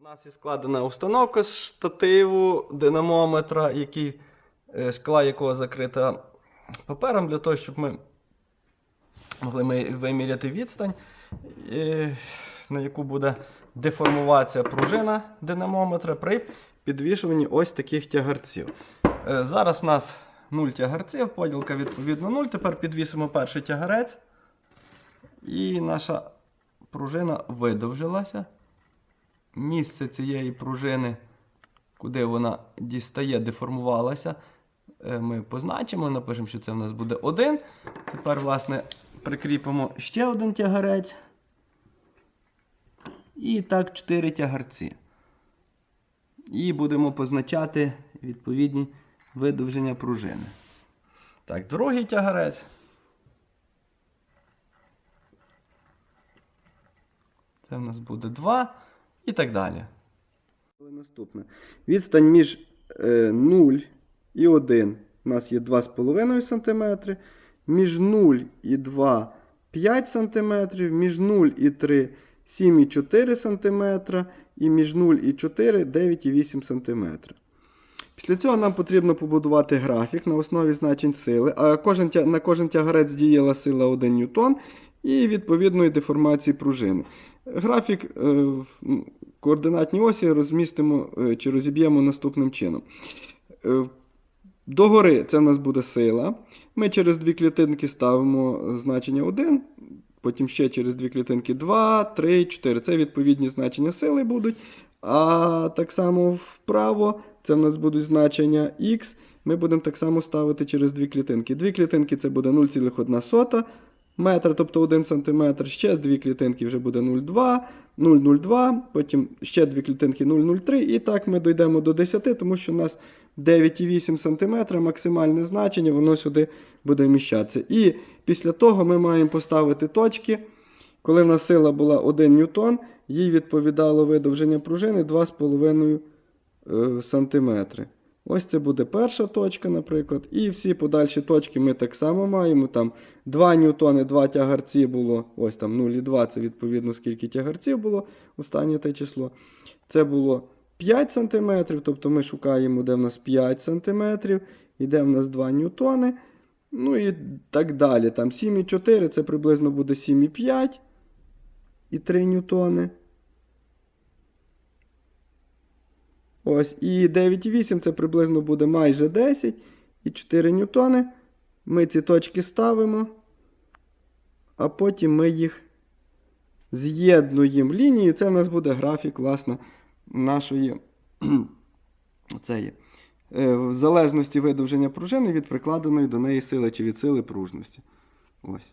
У нас є складена установка з штативу динамометра, який, е, шкала якого закрита папером, для того, щоб ми могли виміряти відстань, на яку буде деформуватися пружина динамометра при підвішуванні ось таких тягарців. Е, Зараз у нас 0 тягарців, поділка відповідно 0. Тепер підвісимо перший тягарець. І наша пружина видовжилася. Місце цієї пружини, куди вона дістає, деформувалася. е, Ми позначимо, напишемо, що це в нас буде 1. Тепер, власне, прикріпимо ще один тягарець. І так, 4 тягарці. І будемо позначати відповідні видовження пружини. Так, другий тягарець. Це в нас буде 2 і так далі. Наступне. Відстань між е, 0 і 1 у нас є 2,5 см. Між 0 і 2 5 см. Між 0 і 3 7,4 см. І між 0 і 4 9,8 см. Після цього нам потрібно побудувати графік на основі значень сили. А кожен, на кожен тягарець діяла сила 1 ньютон і відповідної деформації пружини. Графік координатній осі розмістимо е, чи розіб'ємо наступним чином. Е, Догори це в нас буде сила. Ми через дві клітинки ставимо значення 1, потім ще через дві клітинки 2, 3, 4. Це відповідні значення сили будуть. А так само вправо це в нас будуть значення х. Ми будемо так само ставити через дві клітинки. Дві клітинки це буде 0,1 метра, тобто 1 см. Ще з дві клітинки вже буде 0,2, 0,02, потім ще дві клітинки 0,03. І так ми дійдемо до 10, тому що у нас 9,8 см максимальне значення, воно сюди буде вміщатися. І після того ми маємо поставити точки. Коли в нас сила була 1 ньютон, їй відповідало видовження пружини 2,5 е, см. Ось це буде перша точка, наприклад. І всі подальші точки ми так само маємо. Там 2 ньютони, 2 тягарці було. Ось там 0,2 це відповідно скільки тягарців було останнє те число. Це було 5 см, тобто ми шукаємо, де в нас 5 см, і де в нас 2 ньютони. Ну і так далі. Там 7,4 це приблизно буде 7,5 і 3 ньютони. Ось, і 9,8 це приблизно буде майже 10 і 4 ньютони. Ми ці точки ставимо, а потім ми їх з'єднуємо лінією. Це в нас буде графік, власне, нашої цієї, е, в залежності видовження пружини від прикладеної до неї сили чи від сили пружності. Ось.